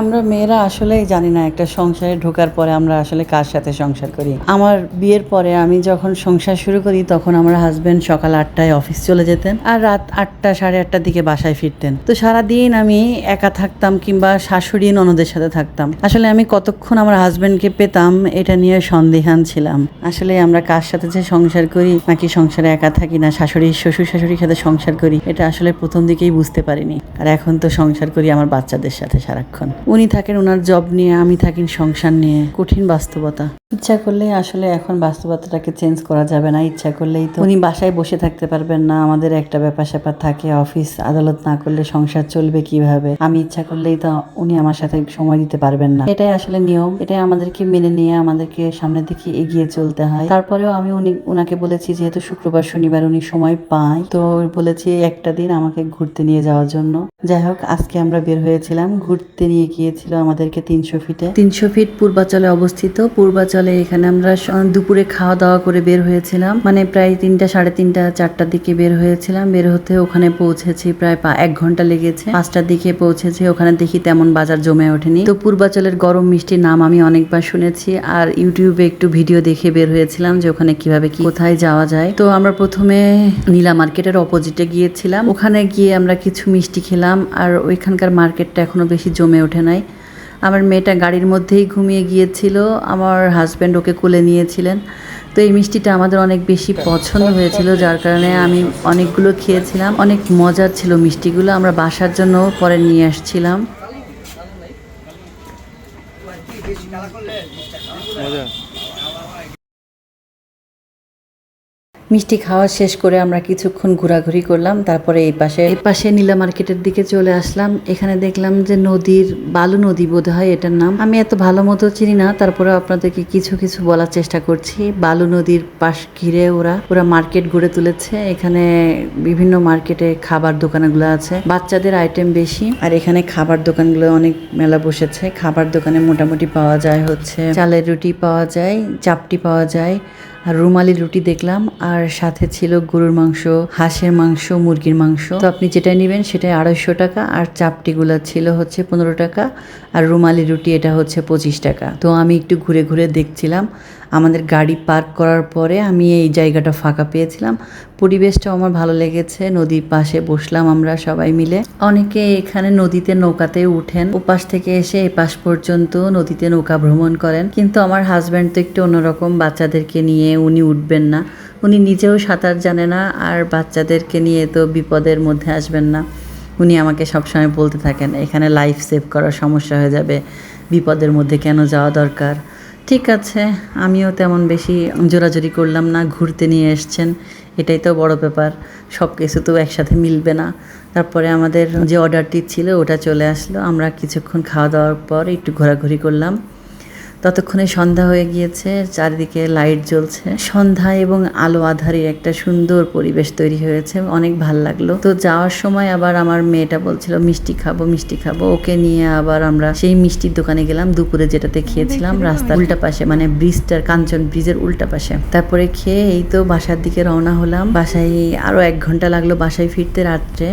আমরা মেয়েরা আসলে জানি না একটা সংসারে ঢোকার পরে আমরা আসলে কার সাথে সংসার করি। আমার বিয়ের পরে আমি যখন সংসার শুরু করি, তখন আমার হাজব্যান্ড সকাল আটটায় অফিস চলে যেতেন আর রাত আটটা, সাড়ে আটটার দিকে বাসায় ফিরতেন। তো সারাদিন আমি একা থাকতাম কিংবা শাশুড়ি ননদের সাথে থাকতাম। আসলে আমি কতক্ষণ আমার হাজব্যান্ডকে পেতাম, এটা নিয়ে সন্দেহান ছিলাম। আসলে আমরা কার সাথে যে সংসার করি, নাকি সংসারে একা থাকি না, শাশুড়ি, শ্বশুর শাশুড়ির সাথে সংসার করি, এটা আসলে প্রথম দিকেই বুঝতে পারিনি। আর এখন তো সংসার করি আমার বাচ্চাদের সাথে সারাক্ষণ। উনি থাকেন ওনার জব নিয়ে, আমি থাকি সংসার নিয়ে। কঠিন বাস্তবতা। ইচ্ছা করলেই আসলে এখন বাস্তবতাটাকে চেঞ্জ করা যাবে না, ইচ্ছা করলেই তো। উনি বাসায় বসে থাকতে পারবেন না, আমাদের একটা ব্যাপার স্যাপার থাকে অফিস আদালত না করলে সংসার চলবে কীভাবে? আমি ইচ্ছা করলেই তো উনি আমার সাথে সময় দিতে পারবেন না। এটাই আসলে নিয়ম, এটাই আমাদেরকে মেনে নিয়ে, আমাদেরকে সামনের দিকে এগিয়ে চলতে হয়। তারপরেও আমি উনি ওনাকে বলেছি যেহেতু শুক্রবার, শনিবার উনি সময় পায়, তো বলেছি একটা দিন আমাকে ঘুরতে নিয়ে যাওয়ার জন্য। যাই হোক, আজকে আমরা বের হয়েছিলাম, ঘুরতে নিয়ে গিয়েছিল আমাদেরকে তিনশো ফিটে। তিনশো ফিট পূর্বাচলে অবস্থিত। পূর্বাচলে এখানে আমরা দুপুরে খাওয়া দাওয়া করে বের হয়েছিলাম। মানে প্রায় তিনটা, সাড়ে তিনটা, চারটার দিকে বের হয়েছিলাম। বের হতে ওখানে পৌঁছেছি প্রায় এক ঘণ্টা লেগেছে। পাঁচটার দিকে পৌঁছেছি, ওখানে দেখি তেমন বাজার জমে ওঠেনি। তো পূর্বাচলের গরম মিষ্টির নাম আমি অনেকবার শুনেছি আর ইউটিউবে একটু ভিডিও দেখে বের হয়েছিলাম যে ওখানে কীভাবে কি, কোথায় যাওয়া যায়। তো আমরা প্রথমে নীলা মার্কেটের অপোজিটে গিয়েছিলাম। ওখানে গিয়ে আমরা কিছু মিষ্টি খেলাম আর ওইখানকার মার্কেটটা এখনও বেশি জমে ওঠে নাই। আমার মেয়েটা গাড়ির মধ্যেই ঘুমিয়ে গিয়েছিল। আমার হাজব্যান্ড ওকে কোলে নিয়েছিলেন। তো এই মিষ্টিটা আমাদের অনেক বেশি পছন্দ হয়েছিল, যার কারণে আমি অনেকগুলো খেয়েছিলাম। অনেক মজার ছিল মিষ্টিগুলো। আমরা বাসার জন্য পরে নিয়ে আসছিলাম। মিষ্টি খাওয়া শেষ করে আমরা কিছুক্ষণ ঘোরাঘুরি করলাম, তারপরে এই পাশে এই পাশে নীলা মার্কেটের দিকে চলে আসলাম। এখানে দেখলাম যে নদীর, বালু নদী বোধ হয় এটার নাম। আমি এত ভালো মতো চিনি না তারপরে আপনাদেরকে কিছু কিছু বলার চেষ্টা করছি। বালু নদীর পাশ ঘিরে ওরা ওরা মার্কেট গড়ে তুলেছে। এখানে বিভিন্ন মার্কেটে খাবার দোকানগুলো আছে। বাচ্চাদের আইটেম বেশি। আর এখানে খাবার দোকানগুলো অনেক মেলা বসেছে। খাবার দোকানে মোটামুটি পাওয়া যায় হচ্ছে চালের রুটি পাওয়া যায়, চাপটি পাওয়া যায়। রুমালি রুটি দেখলাম, আর সাথে ছিল গরুর মাংস, হাঁসের মাংস, মুরগির মাংস। তো আপনি যেটা নেবেন সেটাই আড়াইশো টাকা, আর চাপটিগুলো ছিল হচ্ছে পনেরো টাকা, আর রুমালি রুটি এটা হচ্ছে পঁচিশ টাকা। তো আমি একটু ঘুরে ঘুরে দেখছিলাম আমাদের গাড়ি পার্ক করার পরে আমি এই জায়গাটা ফাঁকা পেয়েছিলাম। পরিবেশটাও আমার ভালো লেগেছে, নদীর পাশে বসলাম আমরা সবাই মিলে। অনেকে এখানে নদীতে নৌকাতে উঠেন, ওপাশ থেকে এসে এ পাশ পর্যন্ত নদীতে নৌকা ভ্রমণ করেন। কিন্তু আমার হাজব্যান্ড তো একটু অন্যরকম, বাচ্চাদেরকে নিয়ে উনি উঠবেন না। উনি নিজেও সাঁতার জানে না আর বাচ্চাদেরকে নিয়ে তো বিপদের মধ্যে আসবেন না। উনি আমাকে সবসময় বলতে থাকেন, এখানে লাইফ সেভ করার সমস্যা হয়ে যাবে, বিপদের মধ্যে কেন যাওয়া দরকার? ঠিক আছে, আমিও তেমন বেশি জোরাজোরি করলাম না, ঘুরতে নিয়ে এসছেন, এটাই তো বড় ব্যাপার, সব কিছু তো একসাথে মিলবে না। তারপরে আমাদের যে অর্ডারটি ছিল, ওটা চলে আসলো, আমরা কিছুক্ষণ খাওয়া দাওয়ার পর একটু ঘোরাঘুরি করলাম। ততক্ষণে সন্ধ্যা হয়ে গিয়েছে চারিদিকে লাইট জ্বলছে। সন্ধ্যা এবং আলো আধারের একটা সুন্দর পরিবেশ তৈরি হয়েছে অনেক ভালো লাগল। তো যাওয়ার সময় আবার আমার মেয়েটা বলছিল মিষ্টি খাব মিষ্টি খাব। ওকে নিয়ে আবার আমরা সেই মিষ্টির দোকানে গেলাম দুপুরে যেটাতে খেয়েছিলাম রাস্তার উল্টা পাশে মানে ব্রিজটার কাঞ্চন ব্রিজের উল্টা পাশে তারপরে খেয়ে এই তো বাসার দিকে রওনা হলাম। বাসায় আরও এক ঘণ্টা লাগল বাসায় ফিরতে রাত্রে।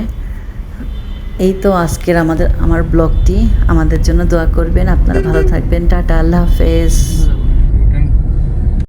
এই তো আজকের আমাদের, আমার ব্লগটি। আমাদের জন্য দোয়া করবেন। আপনারা ভালো থাকবেন। টাটা, আল্লাহ হাফেজ।